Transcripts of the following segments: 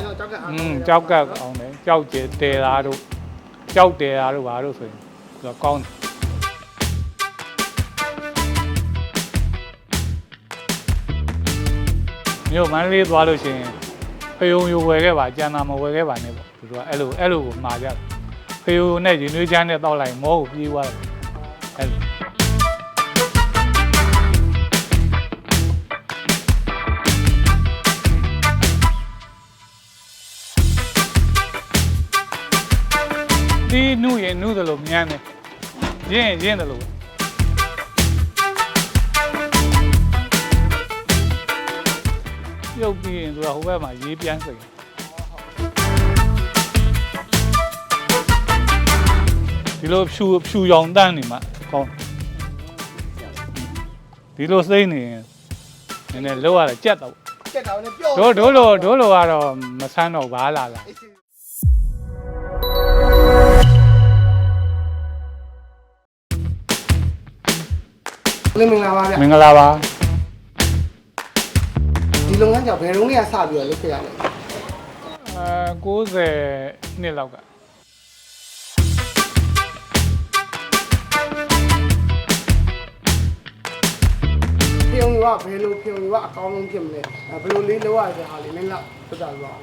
ရင်တော့ကြောက်ကက်အားอืมကြောက်ကပ်ကောင်းတယ်ကြောက်ကျဲတဲတာတို့ကြောက်တဲတာတို့ဘာလို့ဆိုရင်သူကကောင်းတယ်မြို့မန္တလေးသွားလို့ရှိရင်ဖယုံယိုဝယ်ခဲ့ပါကြံတာမဝယ်ခဲ့ပါနဲ့ပေါ့သူတို့ကအဲ့လိုအဲ့လိုကိုမှာကြတယ်ဖယုံနဲ့ရင်နွေးချမ်းနဲ့တောက်လိုက်မောကိုပြေးသွားတယ်အဲ့လို ဒီနုရင်နုတယ်လို့မြန်းတယ်ရင်းရင်ရင်းတယ်လို့ပြုတ်ပြီးရင်ဆိုတာဟိုဘက်မှာရေးပြန်စိတ်ဒီလိုဖြူဖြူရောင်တန်းနေမှာကောင်းဒီလိုစိမ့်နေရင်နည်းနည်းလောက်ရတာကြက်တော့ကြက်တာနဲ့ပြော့ဒို့ဒို့လိုဒို့လိုကတော့မဆန်းတော့ဘာလာလား လင်းမင်္ဂလာပါဗျမင်္ဂလာပါဒီလုပ်ငန်းကြောင့်ဘယ်တော့မှစပြီးတော့လုပ်ခဲ့ရလဲအဲ90နှစ်လောက်ကဖြုံရွာဘယ်လိုဖြုံရွာအကောင်းဆုံးဖြစ်မလဲဘယ်လိုလေးလုပ်ရတဲ့ဟာလေးနည်းလောက်ပြတာပြောအောင်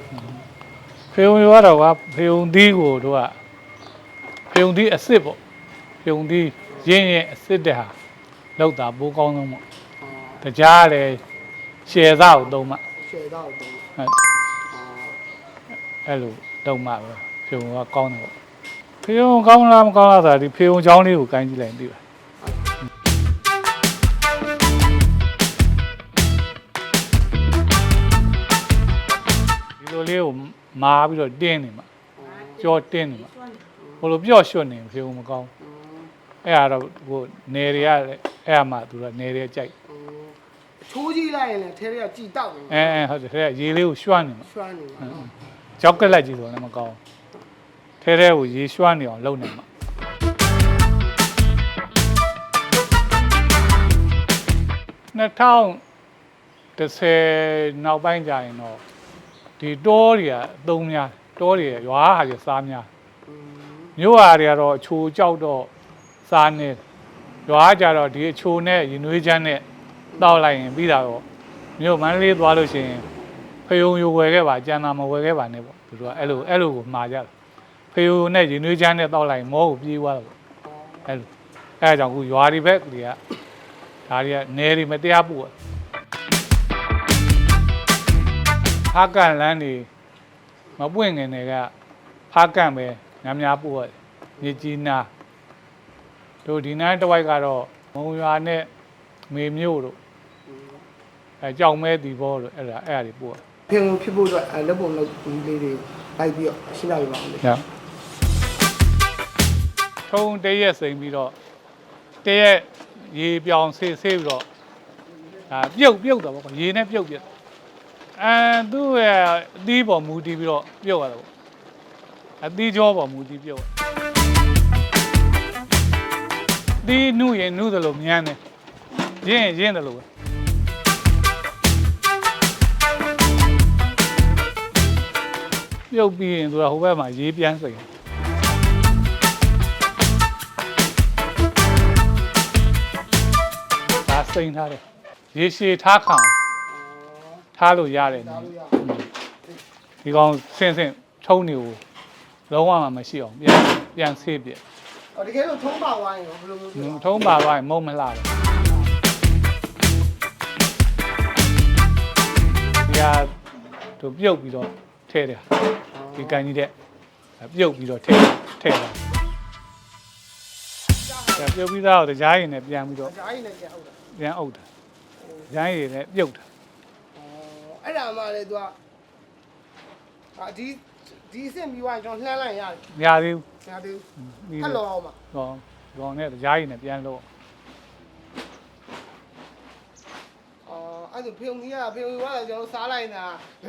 ဖေုံရောတော့ကဖေုံသီးကိုတို့ကဖေုံသီးအစ်စ်ပေါ့ဖေုံသီးရင်းရင်အစ်စ်တဲ့ဟာ လောက်တာပိုးကောင်းဆုံးပေါ့တကြားလည်းရှယ်စားကိုသုံးမှရှယ်တော့တော့ဟုတ်အဲ့လိုသုံးမှပဲဖေုံကကောင်းတယ်ပေါ့ဖေုံကောင်းလားမကောင်းလားဆိုတာဒီဖေုံချောင်းလေးကိုကိုင်းကြည့်လိုက်ရင်သိပါဒီလိုလေးကိုမာပြီးတော့တင်းနေမှာကြောတင်းနေမှာဘလိုပြော့ရွှတ်နေဖေုံမကောင်း အဲ့ဒါတော့ဟိုနေတွေကလည်းအဲ့အမှသူကနေတွေကြိုက်ချိုးကြည့်လိုက်ရင်လည်းထဲထဲကကြည်တောက်နေအဲအဲဟုတ်တယ်အဲ့ဒါရေလေးကိုရွှတ်နေမှာရွှမ်းနေပါကြောက်ကလက်ကြီးဆိုလည်းမကောင်းထဲထဲကိုရေရွှနေအောင်လုပ်နေမှာ2010နောက်ပိုင်းကျရင်တော့ဒီတောတွေကအသုံးများတောတွေရွာဟာကြီးစားများမြို့ဟာတွေကတော့အချိုကြောက်တော့ စားနေရွာကကြတော့ဒီအချိုနဲ့ရင်နွေးချမ်းနဲ့တောက်လိုက်ရင်ပြီးတာတော့မြို့မန္တလေးသွားလို့ရှိရင်ဖယုံယိုဝယ်ခဲ့ပါကြံတာမဝယ်ခဲ့ပါနဲ့ပေါ့သူတို့ကအဲ့လိုအဲ့လိုကိုမှာကြတယ်ဖယုံနဲ့ရင်နွေးချမ်းနဲ့တောက်လိုက်မောကိုပြေးသွားတယ်ပေါ့အဲ့လိုအဲ့ဒါကြောင့်ခုရွာဒီဘက်တွေကဒါတွေကနေတွေမတရားပို့อะဟာကန်လန်းနေမပွင့်ငင်တွေကဟာကန်ပဲများများပို့ရတယ်မြေကြီးနာ တို့ဒီနားတစ်ဝိုက်ကတော့မုံရွာနဲ့မေမျိုးတို့အဲကြောင်မဲတီဘောတို့အဲ့ဒါအဲ့ဒါတွေပို့ရတယ်ဖြုံဖြစ်ဖို့အတွက်လက်ပုံလုပ်လေးတွေလိုက်ပြီးတော့ရှင်းပြပြပါဦးလေညထုံးတရက်စိန်ပြီးတော့တရက်ရေပြောင်ဆေးဆေးပြီးတော့အာပြုတ်ပြုတ်တော့ပေါ့ကွာရေနဲ့ပြုတ်ပြတ်အဲသူ့ရဲ့အသီးပေါ်မူတည်ပြီးတော့ပြုတ်ရတာပေါ့အသီးကြောပေါ်မူတည်ပြုတ် ရဒီနုရင်နုတယ်လို့မြန်းတယ်ရင်းရင်ရင်းတယ်လို့ပဲပြုတ်ပြီးရင်သူကဟိုဘက်မှာရေးပြန်စိန်ဒါစိန်ထားတယ်ရေရှည်ထားခံအောင်ထားလို့ရတယ်နော်လို့ရဒီကောင်ဆင်းဆင်းထုံးနေကိုလုံးဝမှမရှိအောင်ပြန်ပြန်ဆေးပြ အော်တကယ်လို့ထုံးပါဝိုင်းရောဘယ်လိုမျိုးဖြစ်လဲထုံးပါသွားရင်မုံမလှဘူးဒီဟာတို့ပြုတ်ပြီးတော့ထဲတယ်ဒီကန်ကြီးတဲ့ပြုတ်ပြီးတော့ထဲထဲတာဒါပြုတ်ပြီးသားတော့ကြားရင်လည်းပြန်ပြီးတော့ဂျားကြီးနဲ့ပြန်ဟုတ်တာပြန်အုပ်တာကြားရင်လည်းပြုတ်တာအော်အဲ့ဒါမှလည်းသူကအာဒီ ဒီအစ်စ်ပြီးသွားရင်ကျွန်တော်လှမ်းလိုက်ရတယ်မရသေးဘူးညာတူပြီးဟက်တော့လောအောင်ပါကောင်ကောင်နဲ့ကြားရင်လည်းပြန်လို့အော်အဲ့ဒါဖေုံကြီးကဖေုံကြီးကကျွန်တော်စားလိုက်တာ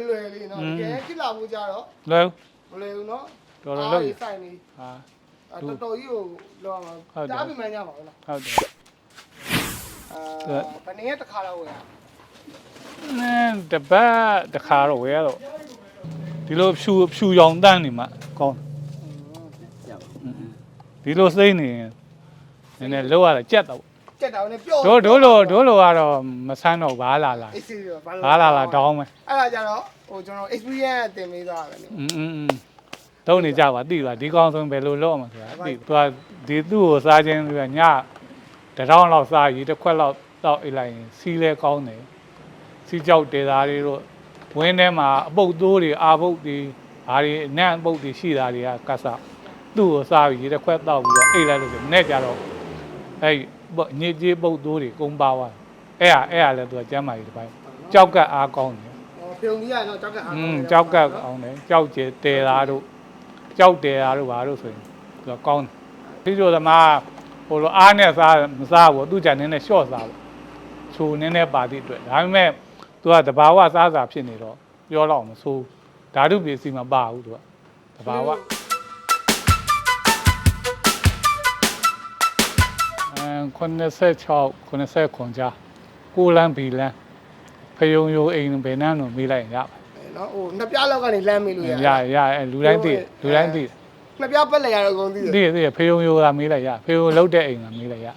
လွယ်လေးနော်တကယ်ဖြစ်လာမှုကြတော့လဲမလွယ်ဘူးနော်တော်တော်လို့ဆိုင်နေဟာအဲ့တော်တော်ကြီးကိုလောအောင်ဟုတ်တယ်တားပြမှန်းကြပါဦးလားဟုတ်တယ်အာဘယ်နည်းတစ်ခါတော့ဝင်နင်းတပတ်တစ်ခါတော့ဝယ်ရတော့တ ဒီလိုဖြူဖြူရောင်တန်းနေမှကောင်းဒီလိုစိမ့်နေရင်နည်းနည်းလောက်ရတာကြက်တော့ကြက်တာလည်းပြောတို့တို့လိုတို့လိုကတော့မဆန်းတော့ဘာလာလာအေးစီဘာလာဘာလာလာတောင်းမယ်အဲ့ဒါကြတော့ဟိုကျွန်တော် experience တင်ပေးသွားတာပဲอืมတုံးနေကြပါတိပါဒီကောင်းဆုံးဘယ်လိုလုပ်အောင်ဆိုတာတိသူကဒီသူ့ကိုစားခြင်းပြီးညတထောင်လောက်စားရီတစ်ခွက်လောက်တော့အိလိုက်ရင်စီးလဲကောင်းတယ်စီးကြောက်တေသားလေးတို့ ဝင်းထဲမှာအပုတ်သိုးတွေအာပုတ်တွေဘာတွေအနံ့အပုတ်တွေရှိတာတွေကကတ်ဆသူ့ကိုစားပြီးရီတစ်ခွက်တောက်ပြီးတော့အိတ်လိုက်လို့ဆိုနဲ့ကြတော့အဲ့ညစ်ကြေးပုတ်သိုးတွေကုန်းပါသွားအဲ့ဟာအဲ့ဟာလဲသူကကျမ်းမာကြီးတစ်ပိုင်းကြောက်ကပ်အားကောင်းတယ်ဟောပြုံကြီးကတော့ကြောက်ကအားอืมကြောက်ကပ်အောင်တယ်ကြောက်ကျဲတဲသားတို့ကြောက်တဲသားတို့ဘာတို့ဆိုရင်သူကကောင်းတယ်ပြီးတော့သမားဟိုလိုအားနဲ့စားမစားဘူးသူကြနည်းနည်းရှော့စားဘူးချိုနည်းနည်းပါသည့်အတွက်ဒါပေမဲ့ သူကတဘာဝစားစာဖြစ်နေတော့ပြောတော့မဆိုးဓာတုပစ္စည်းမပါဘူးသူကတဘာဝအဲ86 90ခွန်ကြားကိုလန်းဘီလန်းဖယုံယိုအိမ်ဘယ်နှမ်းလို့မေးလိုက်ရင်ရပါနော်ဟိုနှစ်ပြားလောက်ကနေလမ်းမေးလို့ရရရအဲလူတိုင်းသိတယ်လူတိုင်းသိတယ်နှစ်ပြားပက်လေရတော့အကုန်သိတယ်သိတယ်သိတယ်ဖေယုံယိုကမေးလိုက်ရဖေယုံလုတ်တဲ့အိမ်ကမေးလိုက်ရ